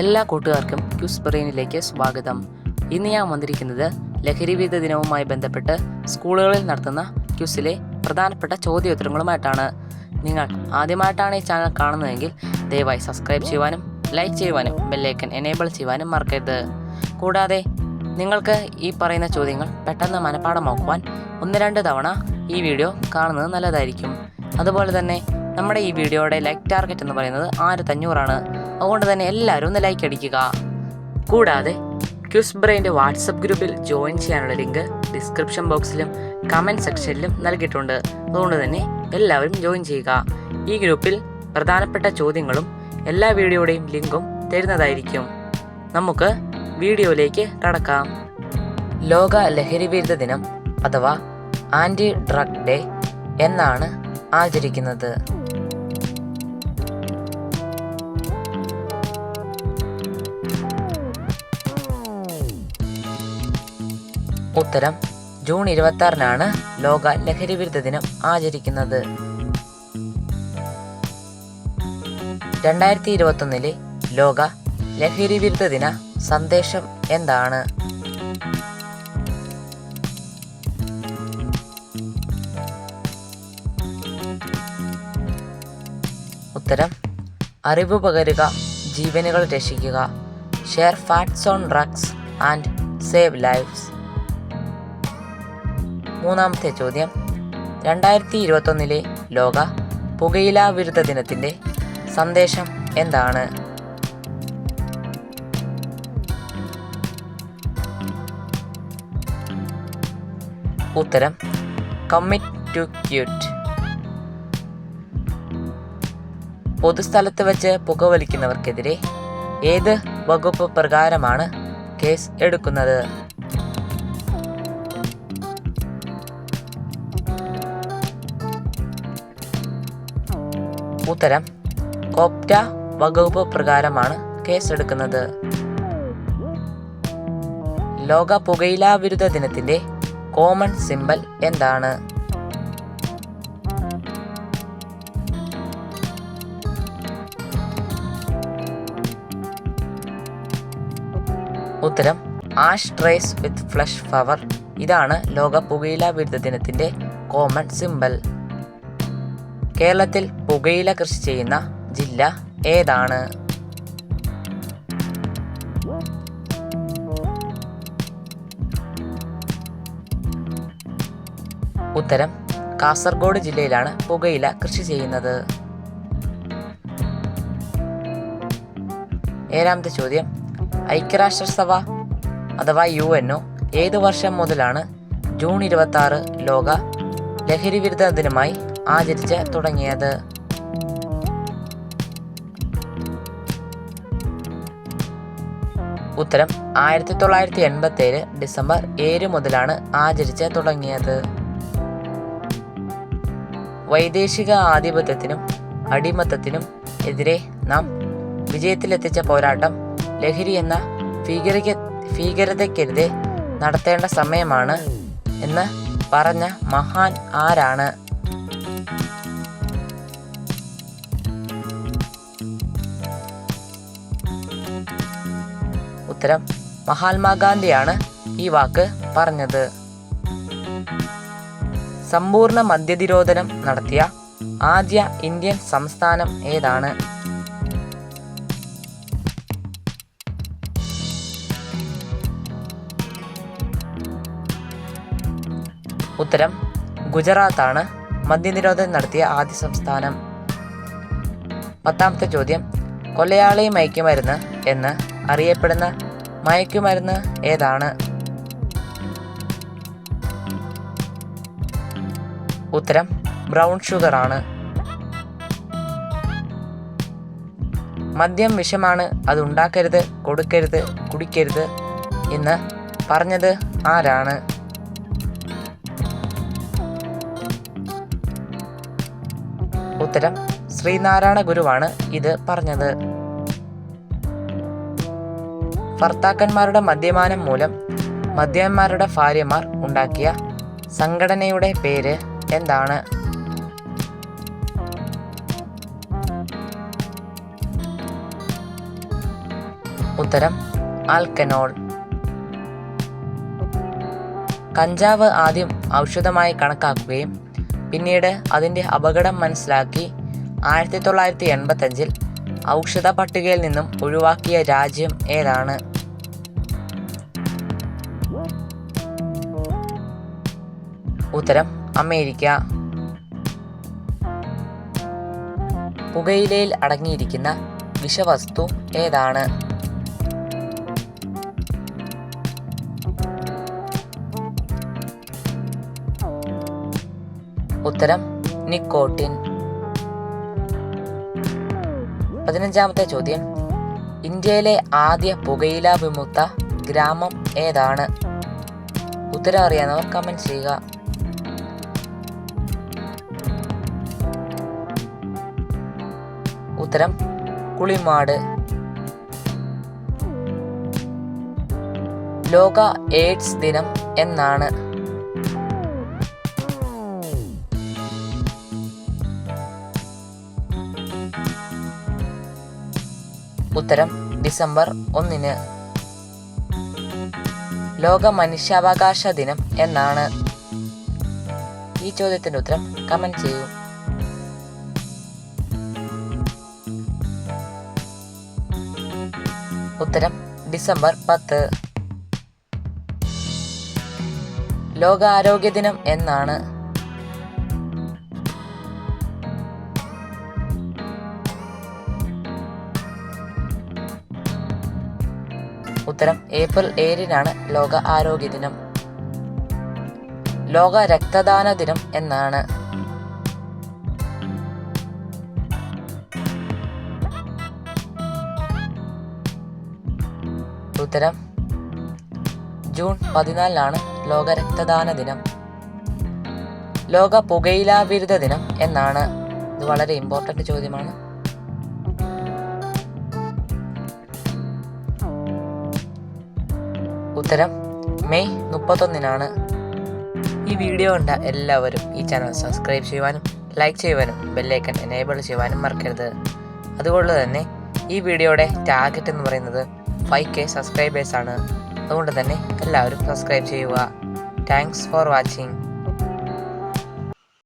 എല്ലാ കൂട്ടുകാർക്കും ക്യൂസ് ബ്രെയിനിലേക്ക് സ്വാഗതം. ഇന്ന് ഞാൻ വന്നിരിക്കുന്നത് ലഹരി വിരുദ്ധ ദിനവുമായി ബന്ധപ്പെട്ട് സ്കൂളുകളിൽ നടത്തുന്ന ക്യൂസിലെ പ്രധാനപ്പെട്ട ചോദ്യോത്തരങ്ങളുമായിട്ടാണ്. നിങ്ങൾ ആദ്യമായിട്ടാണ് ഈ ചാനൽ കാണുന്നതെങ്കിൽ ദയവായി സബ്സ്ക്രൈബ് ചെയ്യുവാനും ലൈക്ക് ചെയ്യുവാനും ബെല്ലൈക്കൻ എനേബിൾ ചെയ്യുവാനും മറക്കരുത്. കൂടാതെ നിങ്ങൾക്ക് ഈ പറയുന്ന ചോദ്യങ്ങൾ പെട്ടെന്ന് മനഃപ്പാടമാക്കുവാൻ ഒന്ന് രണ്ട് തവണ ഈ വീഡിയോ കാണുന്നത് നല്ലതായിരിക്കും. അതുപോലെ തന്നെ നമ്മുടെ ഈ വീഡിയോയുടെ ലൈക്ക് ടാർഗറ്റ് എന്ന് പറയുന്നത് ആയിരത്തി അഞ്ഞൂറാണ്. അതുകൊണ്ട് തന്നെ എല്ലാവരും ഒന്ന് ലൈക്ക് അടിക്കുക. കൂടാതെ ക്യൂസ് ബ്രെയിന്റെ വാട്സപ്പ് ഗ്രൂപ്പിൽ ജോയിൻ ചെയ്യാനുള്ള ലിങ്ക് ഡിസ്ക്രിപ്ഷൻ ബോക്സിലും കമന്റ് സെക്ഷനിലും നൽകിയിട്ടുണ്ട്. അതുകൊണ്ട് തന്നെ എല്ലാവരും ജോയിൻ ചെയ്യുക. ഈ ഗ്രൂപ്പിൽ പ്രധാനപ്പെട്ട ചോദ്യങ്ങളും എല്ലാ വീഡിയോയുടെയും ലിങ്കും തരുന്നതായിരിക്കും. നമുക്ക് വീഡിയോയിലേക്ക് കടക്കാം. ലോക ലഹരി വിരുദ്ധ ദിനം അഥവാ ആന്റി ഡ്രഗ് ഡേ എന്നാണ് ആചരിക്കുന്നത്. ഉത്തരം ജൂൺ ഇരുപത്തി ആറിനാണ് ലോക ലഹരി വിരുദ്ധ ദിനം ആചരിക്കുന്നത്. രണ്ടായിരത്തി ഇരുപത്തൊന്നിലെ ലോക ലഹരി വിരുദ്ധ ദിന സന്ദേശം എന്താണ്? ഉത്തരം അറിവ് പകരുക ജീവനുകൾ രക്ഷിക്കുക share facts on drugs and save lives മൂന്നാമത്തെ ചോദ്യം. രണ്ടായിരത്തി ഇരുപത്തൊന്നിലെ ലോക പുകയില വിരുദ്ധ ദിനത്തിന്റെ സന്ദേശം എന്താണ്? ഉത്തരം കമ്മിറ്റ് ടു ക്യൂറ്റ് പൊതുസ്ഥലത്ത് വെച്ച് പുകവലിക്കുന്നവർക്കെതിരെ ഏത് വകുപ്പ് പ്രകാരമാണ് കേസ് എടുക്കുന്നത്? ഉത്തരം കോപ്റ്റ വകുപ്പ് പ്രകാരമാണ് കേസെടുക്കുന്നത്. ലോക പുകയില വിരുദ്ധ ദിനത്തിന്റെ കോമൺ സിംബൽ എന്താണ്? ഉത്തരം ash trays with flush flower ഇതാണ് ലോക പുകയില വിരുദ്ധ ദിനത്തിന്റെ കോമൺ സിമ്പൽ. കേരളത്തിൽ പുകയില കൃഷി ചെയ്യുന്ന ജില്ല ഏതാണ്? ഉത്തരം കാസർഗോഡ് ജില്ലയിലാണ് പുകയില കൃഷി ചെയ്യുന്നത്. ഏഴാമത്തെ ചോദ്യം ഐക്യരാഷ്ട്രസഭ അഥവാ യു എൻ ഒ ഏത് വർഷം മുതലാണ് ജൂൺ ഇരുപത്തി ആറ് ലോക ലഹരി വിരുദ്ധ ദിനമായി ആചരിച്ച് തുടങ്ങിയത്. ഉത്തരം ആയിരത്തി തൊള്ളായിരത്തി എൺപത്തി ഏഴ് ഡിസംബർ ഏഴ് മുതലാണ് ആചരിച്ച് തുടങ്ങിയത്. വൈദേശിക ആധിപത്യത്തിനും അടിമത്തത്തിനും എതിരെ നാം വിജയത്തിലെത്തിച്ച പോരാട്ടം ലഹരി എന്ന ഭീകര ഭീകരതയ്ക്കെതിരെ നടത്തേണ്ട സമയമാണ് എന്ന് പറഞ്ഞ മഹാൻ ആരാണ്? ഉത്തരം മഹാത്മാഗാന്ധിയാണ് ഈ വാക്ക് പറഞ്ഞത്. സമ്പൂർണ മദ്യനിരോധനം നടത്തിയ ആദ്യ ഇന്ത്യൻ സംസ്ഥാനം ഏതാണ്? ഉത്തരം ഗുജറാത്താണ് മദ്യനിരോധനം നടത്തിയ ആദ്യ സംസ്ഥാനം. പത്താമത്തെ ചോദ്യം കൊലയാളി മയക്കുമരുന്ന് എന്ന് അറിയപ്പെടുന്ന മയക്കുമരുന്ന് ഏതാണ്? ഉത്തരം ബ്രൗൺ ഷുഗർ ആണ് മദ്യം വിഷമാണ് അത് ഉണ്ടാക്കരുത് കൊടുക്കരുത് കുടിക്കരുത് എന്ന് പറഞ്ഞത് ആരാണ്? ഉത്തരം ശ്രീനാരായണ ഗുരുവാണ് ഇത് പറഞ്ഞത്. ഭർത്താക്കന്മാരുടെ മദ്യപാനം മൂലം മദ്യന്മാരുടെ ഭാര്യമാർ ഉണ്ടാക്കിയ സംഘടനയുടെ പേര് എന്താണ്? ഉത്തരം ആൽക്കനോൾ. കഞ്ചാവ് ആദ്യം ഔഷധമായി കണക്കാക്കുകയും പിന്നീട് അതിന്റെ അപകടം മനസ്സിലാക്കി ആയിരത്തി തൊള്ളായിരത്തി എൺപത്തഞ്ചിൽ ഔഷധ പട്ടികയിൽ നിന്നും ഒഴിവാക്കിയ രാജ്യം ഏതാണ്? ഉത്തരം അമേരിക്ക. പുകയിലയിൽ അടങ്ങിയിരിക്കുന്ന വിഷവസ്തു ഏതാണ്? ഉത്തരം നിക്കോട്ടിൻ. പതിനഞ്ചാമത്തെ ചോദ്യം. ഇന്ത്യയിലെ ആദ്യ പുകയില വിമുക്ത ഗ്രാമം ഏതാണ്? ഉത്തരം അറിയാവുന്നവർ കമന്റ് ചെയ്യുക. ഉത്തരം കുളിമാട്. ലോക എയ്ഡ്സ് ദിനം എന്നാണ്. ഉത്തരം ഡിസംബർ ഒന്നിന്. ലോക മനുഷ്യാവകാശ ദിനം എന്നാണ്. ഈ ചോദ്യത്തിന്റെ ഉത്തരം കമന്റ് ചെയ്യൂ. ഉത്തരം ഡിസംബർ പത്ത്. ലോകാരോഗ്യ ദിനം എന്നാണ്. ഉത്തരം ഏപ്രിൽ ഏഴിനാണ് ലോക ആരോഗ്യ ദിനം. ലോക രക്തദാന ദിനം എന്നാണ്. ഉത്തരം ജൂൺ പതിനാലിനാണ് ലോക രക്തദാന ദിനം. ലോക പുകയില വിരുദ്ധ ദിനം എന്നാണ്. ഇത് വളരെ ഇമ്പോർട്ടന്റ് ചോദ്യമാണ്. ഉത്തരം മെയ് മുപ്പത്തൊന്നിനാണ്. ഈ വീഡിയോ കണ്ട എല്ലാവരും ഈ ചാനൽ സബ്സ്ക്രൈബ് ചെയ്യുവാനും ലൈക്ക് ചെയ്യുവാനും ബെല്ലൈക്കൺ എനേബിൾ ചെയ്യുവാനും മറക്കരുത്. അതുകൊണ്ട് തന്നെ ഈ വീഡിയോയുടെ ടാർഗറ്റ് എന്ന് പറയുന്നത് ഫൈവ് കെ സബ്സ്ക്രൈബേഴ്സാണ് അതുകൊണ്ട് തന്നെ എല്ലാവരും സബ്സ്ക്രൈബ് ചെയ്യുക. Thanks for watching